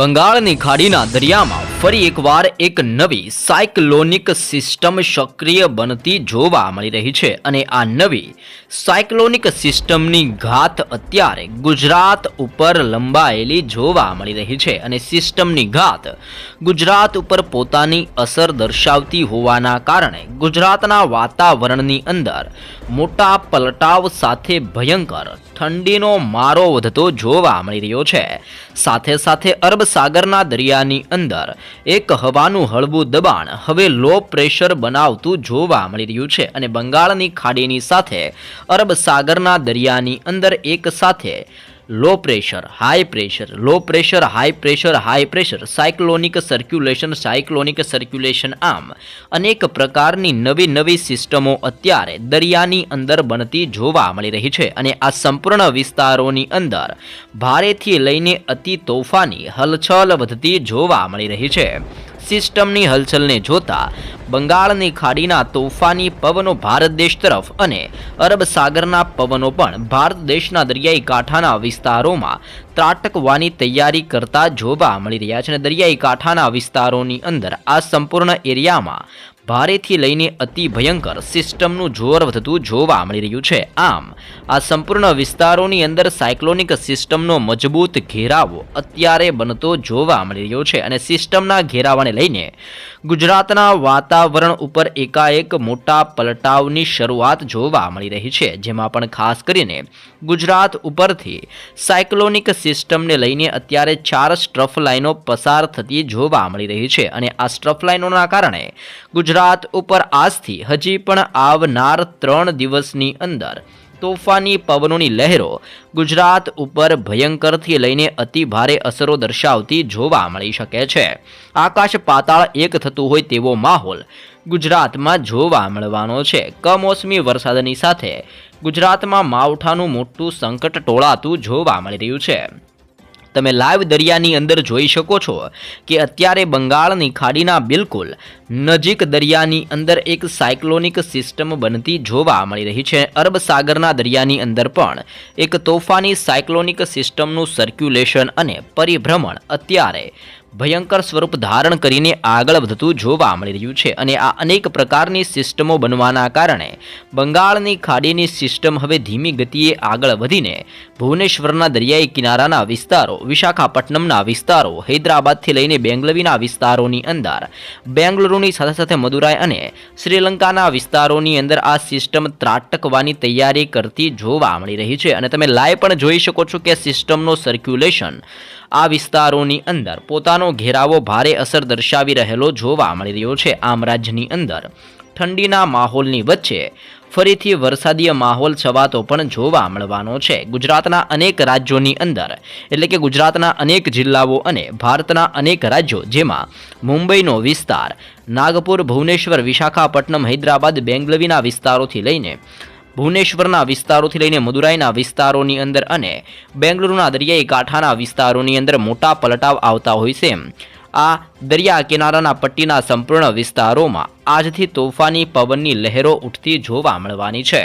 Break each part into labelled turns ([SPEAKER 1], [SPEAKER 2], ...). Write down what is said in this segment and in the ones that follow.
[SPEAKER 1] બંગાળની ખાડીના દરિયામાં ફરી એકવાર એક નવી સાયક્લોનિક સિસ્ટમ સક્રિય બનતી જોવા મળી રહી છે અને આ નવી સાયક્લોનિક સિસ્ટમની ઘાત અત્યારે ગુજરાત ઉપર લંબાયેલી જોવા મળી રહી છે અને સિસ્ટમની ઘાત ગુજરાત ઉપર પોતાની અસર દર્શાવતી હોવાના કારણે ગુજરાતના વાતાવરણની અંદર મોટા પલટાવ સાથે ભયંકર ઠંડીનો મારો વધતો જોવા મળી રહ્યો છે. સાથે સાથે અરબ સાગરના દરિયાની અંદર. એક હવાનું હળવું દબાણ હવે લો પ્રેશર બનાવતું જોવા મળી રહ્યું છે અને બંગાળની ખાડીની સાથે અરબ સાગરના દરિયાની અંદર એક સાથે low pressure high pressure low pressure high pressure high pressure cyclonic circulation cyclonic circulation આમ અનેક પ્રકારની નવી નવી સિસ્ટમો અત્યારે દરિયાની અંદર બનતી જોવા મળી રહી છે અને આ સંપૂર્ણ વિસ્તારોની અંદર ભારેથી લઈને અતિ તોફાની હલચલ વધતી જોવા મળી રહી છે. સિસ્ટમની હલચલને જોતા બંગાળની ખાડીના તોફાની પવનો ભારત દેશ તરફ અને અરબ સાગરના પવનો પણ ભારત દેશના દરિયાઈ કાંઠાના વિસ્તારોમાં ત્રાટકવાની તૈયારી કરતા જોવા મળી રહ્યા છે. અને દરિયાઈ કાંઠાના વિસ્તારોની અંદર આ સંપૂર્ણ એરિયામાં ભારેથી લઈને અતિ ભયંકર સિસ્ટમનું જોર વધતું જોવા મળી રહ્યું છે. આમ, આ સંપૂર્ણ વિસ્તારોની અંદર સાયક્લોનિક સિસ્ટમનો મજબૂત ઘેરાવો અત્યારે બનતો જોવા મળી રહ્યો છે અને સિસ્ટમના ઘેરાવાને લઈને ગુજરાતના વાતાવરણ ઉપર એકાએક મોટા પલટાવની શરૂઆત જોવા મળી રહી છે. જેમાં પણ ખાસ કરીને ગુજરાત ઉપરથી સાયક્લોનિક સિસ્ટમને લઈને અત્યારે ચાર સ્ટ્રફ લાઇનો પસાર થતી જોવા મળી રહી છે અને આ સ્ટ્રફ લાઇનોના કારણે ગુજરાત ઉપર આજથી હજી પણ આવનાર ત્રણ દિવસની અંદર તોફાની પવનોની લહેરો ગુજરાત ઉપર ભયંકરથી લઈને અતિ ભારે અસરો દર્શાવતી જોવા મળી શકે છે. આકાશ પાતાળ એક થતું હોય તેવો માહોલ ગુજરાતમાં જોવા મળવાનો છે. કમોસમી વરસાદની સાથે ગુજરાતમાં માવઠાનું મોટું સંકટ ટોળાતું જોવા મળી રહ્યું છે. તમે લાઈવ દરિયાની અંદર જોઈ શકો છો કે અત્યારે બંગાળની ખાડીના બિલકુલ નજીક દરિયાની અંદર એક સાયક્લોનિક સિસ્ટમ બનતી જોવા મળી રહી છે. અરબ સાગરના દરિયાની અંદર પણ એક તોફાની સાયક્લોનિક સિસ્ટમનું સર્ક્યુલેશન અને પરિભ્રમણ અત્યારે ભયંકર સ્વરૂપ ધારણ કરીને આગળ વધતું જોવા મળી રહ્યું છે અને આ અનેક પ્રકારની સિસ્ટમો બનવાના કારણે બંગાળની ખાડીની સિસ્ટમ હવે ધીમી ગતિએ આગળ વધીને ભુવનેશ્વરના દરિયાઈ કિનારાના વિસ્તારો, વિશાખાપટ્ટનમના વિસ્તારો, હૈદરાબાદથી લઈને બેંગલવીના વિસ્તારોની અંદર, બેંગલુરુની સાથે સાથે મદુરાઈ અને શ્રીલંકાના વિસ્તારોની અંદર આ સિસ્ટમ ત્રાટકવાની તૈયારી કરતી જોવા મળી રહી છે. અને તમે લાઈવ પણ જોઈ શકો છો કે સિસ્ટમનો સર્ક્યુલેશન આ વિસ્તારોની અંદર પોતાનો ઘેરાવો ભારે અસર દર્શાવી રહેલો જોવા મળી રહ્યો છે આમ રાજ્યની અંદર. ઠંડીના માહોલની વચ્ચે ફરીથી વરસાદીય માહોલ છવાતો પણ જોવા મળવાનો છે. ગુજરાતના અનેક રાજ્યોની અંદર, એટલે કે ગુજરાતના અનેક જિલ્લાઓ અને ભારતના અનેક રાજ્યો, જેમાં મુંબઈનો વિસ્તાર, નાગપુર, ભુવનેશ્વર, વિશાખાપટ્ટનમ, હૈદરાબાદ, બેંગલવીના વિસ્તારોથી લઈને ભુવનેશ્વરના વિસ્તારોથી લઈને મદુરાઈના વિસ્તારોની અંદર અને બેંગલુરુના દરિયાઈ કાંઠાના વિસ્તારોની અંદર મોટા પલટાવ આવતા હોય છે. આ દરિયા કિનારાના પટ્ટીના સંપૂર્ણ વિસ્તારોમાં આજથી તોફાની પવનની લહેરો ઉઠતી જોવા મળવાની છે.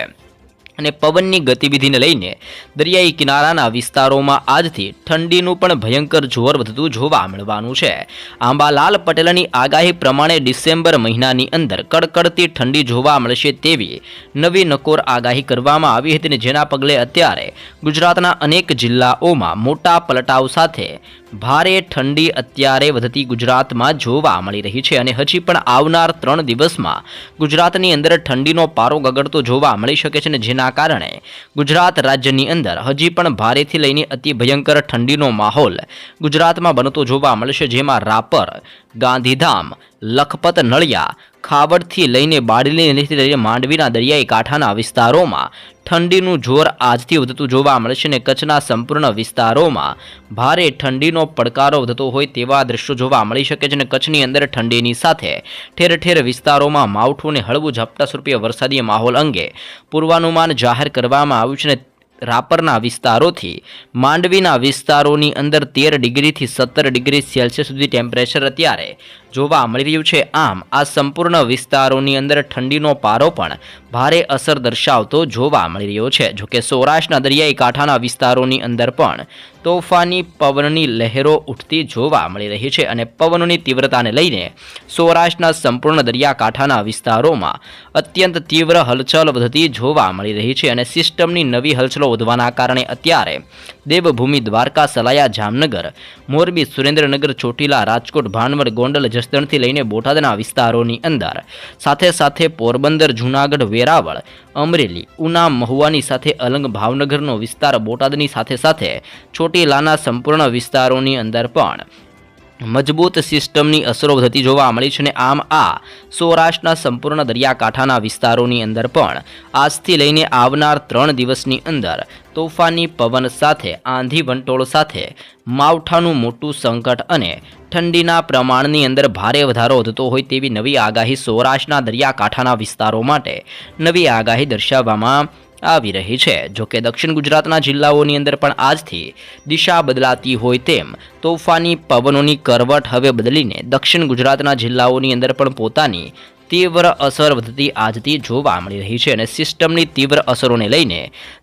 [SPEAKER 1] અને પવનની ગતિવિધિને લઈને દરિયાઈ કિનારાના વિસ્તારોમાં આજથી ઠંડીનું પણ ભયંકર જોર વધતું જોવા મળવાનું છે. આંબાલાલ પટેલની આગાહી પ્રમાણે ડિસેમ્બર મહિનાની અંદર કડકડતી ઠંડી જોવા મળશે તેવી નવી નકોર આગાહી કરવામાં આવી હતી ને જેના પગલે અત્યારે ગુજરાતના અનેક જિલ્લાઓમાં મોટા પલટાવ સાથે ભારે ઠંડી અત્યારે વધતી ગુજરાતમાં જોવા મળી રહી છે અને હજી પણ આવનાર ત્રણ દિવસમાં ગુજરાતની અંદર ઠંડીનો પારો ગગડતો જોવા મળી શકે છે અને જેના કારણે ગુજરાત રાજ્યની અંદર હજી પણ ભારેથી લઈને અતિ ભયંકર ઠંડીનો માહોલ ગુજરાતમાં બનતો જોવા મળશે, જેમાં રાપર, ગાંધીધામ, લખપત, નળિયા ખાવડથી લઈને બારડોલીથી લઈને માંડવીના દરિયાઈ કાંઠાના વિસ્તારોમાં ઠંડીનું જોર આજથી વધતું જોવા મળશે અને કચ્છના સંપૂર્ણ વિસ્તારોમાં ભારે ઠંડીનો પડકારો વધતો હોય તેવા દ્રશ્યો જોવા મળી શકે છે અને કચ્છની અંદર ઠંડીની સાથે ઠેર ઠેર વિસ્તારોમાં માવઠું અને હળવું ઝાપટા સ્વરૂપે વરસાદી માહોલ અંગે પૂર્વાનુમાન જાહેર કરવામાં આવ્યું છે અને રાપરના વિસ્તારોથી માંડવીના વિસ્તારોની અંદર તેર ડિગ્રીથી સત્તર ડિગ્રી સેલ્સિયસ સુધી ટેમ્પરેચર અત્યારે જોવા મળી રહ્યું છે. આમ, આ સંપૂર્ણ વિસ્તારોની અંદર ઠંડીનો પારો પણ ભારે અસર દર્શાવતો જોવા મળી રહ્યો છે. જોકે સૌરાષ્ટ્રના દરિયાઈ કાંઠાના વિસ્તારોની અંદર પણ તોફાની પવનની લહેરો ઉઠતી જોવા મળી રહી છે અને પવનોની તીવ્રતાને લઈને સૌરાષ્ટ્રના સંપૂર્ણ દરિયાકાંઠાના વિસ્તારોમાં અત્યંત તીવ્ર હલચલ વધતી જોવા મળી રહી છે અને સિસ્ટમની નવી હલચલો વધવાના કારણે અત્યારે દેવભૂમિ દ્વારકા, સલાયા, જામનગર, મોરબી, સુરેન્દ્રનગર, ચોટીલા, રાજકોટ ભાનવડ ગોંડલ, જસદણથી લઈને બોટાદના વિસ્તારોની અંદર સાથે સાથે પોરબંદર, જૂનાગઢ, વેરાવળ, અમરેલી, ઉના, મહુવાની સાથે અલંગ ભાવનગરનો વિસ્તાર બોટાદની સાથે સાથે ચોટીલાના સંપૂર્ણ વિસ્તારોની અંદર પણ મજબૂત સિસ્ટમની અસરો થતી જોવા મળી છે અને આમ આ સૌરાષ્ટ્રના સંપૂર્ણ દરિયાકાંઠાના વિસ્તારોની અંદર પણ આજથી લઈને આવનાર ત્રણ દિવસની અંદર તોફાની પવન સાથે, આંધી વંટોળ સાથે, માવઠાનું મોટું સંકટ અને ઠંડીના પ્રમાણની અંદર ભારે વધારો થતો હોય તેવી નવી આગાહી સૌરાષ્ટ્રના દરિયાકાંઠાના વિસ્તારો માટે નવી આગાહી દર્શાવવામાં આવી રહી છે. જોકે દક્ષિણ ગુજરાતના જિલ્લાઓની અંદર પણ આજથી દિશા બદલાતી હોય તેમ તોફાની પવનોની કરવટ હવે બદલીને દક્ષિણ ગુજરાતના જિલ્લાઓની અંદર પણ પોતાની તીવ્ર અસર વધતી આજથી જોવા મળી રહી છે અને સિસ્ટમની તીવ્ર અસરોને લઈને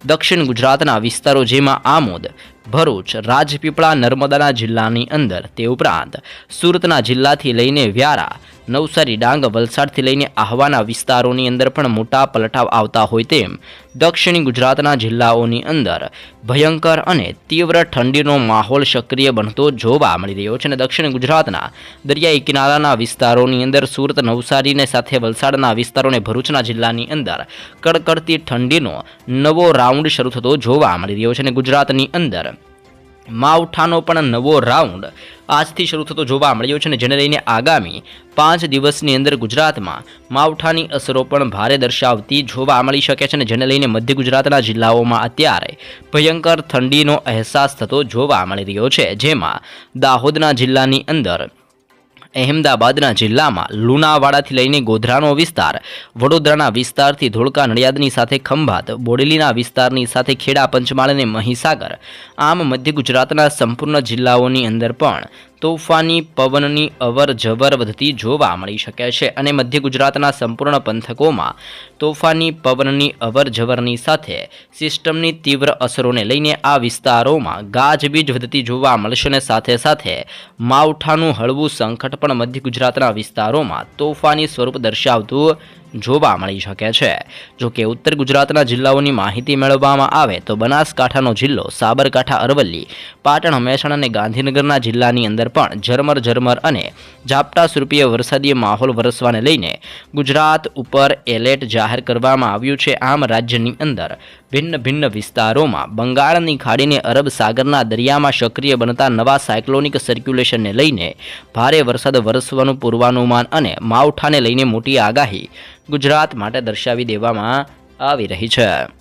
[SPEAKER 1] દક્ષિણ ગુજરાતના વિસ્તારો જેમાં આમોદ, ભરૂચ, રાજપીપળા, નર્મદાના જિલ્લાની અંદર તે ઉપરાંત સુરતના જિલ્લાથી લઈને વ્યારા નવસારી ડાંગ વલસાડથી લઈને આહવાના વિસ્તારોની અંદર પણ મોટા પલટાવ આવતા હોય તેમ દક્ષિણ ગુજરાતના જિલ્લાઓની અંદર ભયંકર અને તીવ્ર ઠંડીનો માહોલ સક્રિય બનતો જોવા મળી રહ્યો છે અને દક્ષિણ ગુજરાતના દરિયાઈ કિનારાના વિસ્તારોની અંદર સુરત, નવસારીને સાથે વલસાડના વિસ્તારોને ભરૂચના જિલ્લાની અંદર કડકડતી ઠંડીનો નવો રાઉન્ડ શરૂ થતો જોવા મળી રહ્યો છે અને ગુજરાતની અંદર માવઠાનો પણ નવો રાઉન્ડ આજથી શરૂ થતો જોવા મળ્યો છે અને જેને લઈને આગામી પાંચ દિવસની અંદર ગુજરાતમાં માવઠાની અસરો પણ ભારે દર્શાવતી જોવા મળી શકે છે અને જેને લઈને મધ્ય ગુજરાતના જિલ્લાઓમાં અત્યારે ભયંકર ઠંડીનો અહેસાસ થતો જોવા મળી રહ્યો છે. જેમાં દાહોદના જિલ્લાની અંદર અહેમદાબાદના જિલ્લામાં લુણાવાડાથી લઈને ગોધરાનો વિસ્તાર, વડોદરાના વિસ્તારથી ધોળકા નડિયાદની સાથે ખંભાત, બોડેલીના વિસ્તારની સાથે ખેડા, પંચમહાલ અને મહીસાગર, આમ મધ્ય ગુજરાતના સંપૂર્ણ જિલ્લાઓની અંદર પણ તોફાની પવનની અવર જવર વધતી જોવા મળી શકે છે અને મધ્ય ગુજરાતના સંપૂર્ણ પંથકોમાં તોફાની પવનની અવર જવરની સાથે સિસ્ટમની તીવ્ર અસરોને લઈને આ વિસ્તારોમાં ગાજબીજ વધતી જોવા મળશે અને સાથે સાથે માવઠાનું હળવું સંકટ પણ મધ્ય ગુજરાતના વિસ્તારોમાં તોફાની સ્વરૂપ દર્શાવતું જોવા મળી શકે છે. જો કે ઉત્તર ગુજરાતના જિલ્લાઓની માહિતી મેળવવામાં આવે તો બનાસકાંઠાનો જિલ્લો સાબરકાંઠા, અરવલ્લી, પાટણ, મહેસાણા અને ગાંધીનગરના જિલ્લાની અંદર પણ ઝરમર ઝરમર અને ઝાપટા સ્વરૂપીય વરસાદી માહોલ વરસવાને લઈને ગુજરાત ઉપર એલર્ટ જાહેર કરવામાં આવ્યું છે. આમ રાજ્યની અંદર ભિન્ન ભિન્ન વિસ્તારોમાં બંગાળની ખાડીને અરબ સાગરના દરિયામાં સક્રિય બનતા નવા સાયક્લોનિક સર્ક્યુલેશનને લઈને ભારે વરસાદ વરસવાનું પૂર્વાનુમાન અને માવઠાને લઈને મોટી આગાહી ગુજરાત માટે દર્શાવી દેવામાં આવી રહી છે.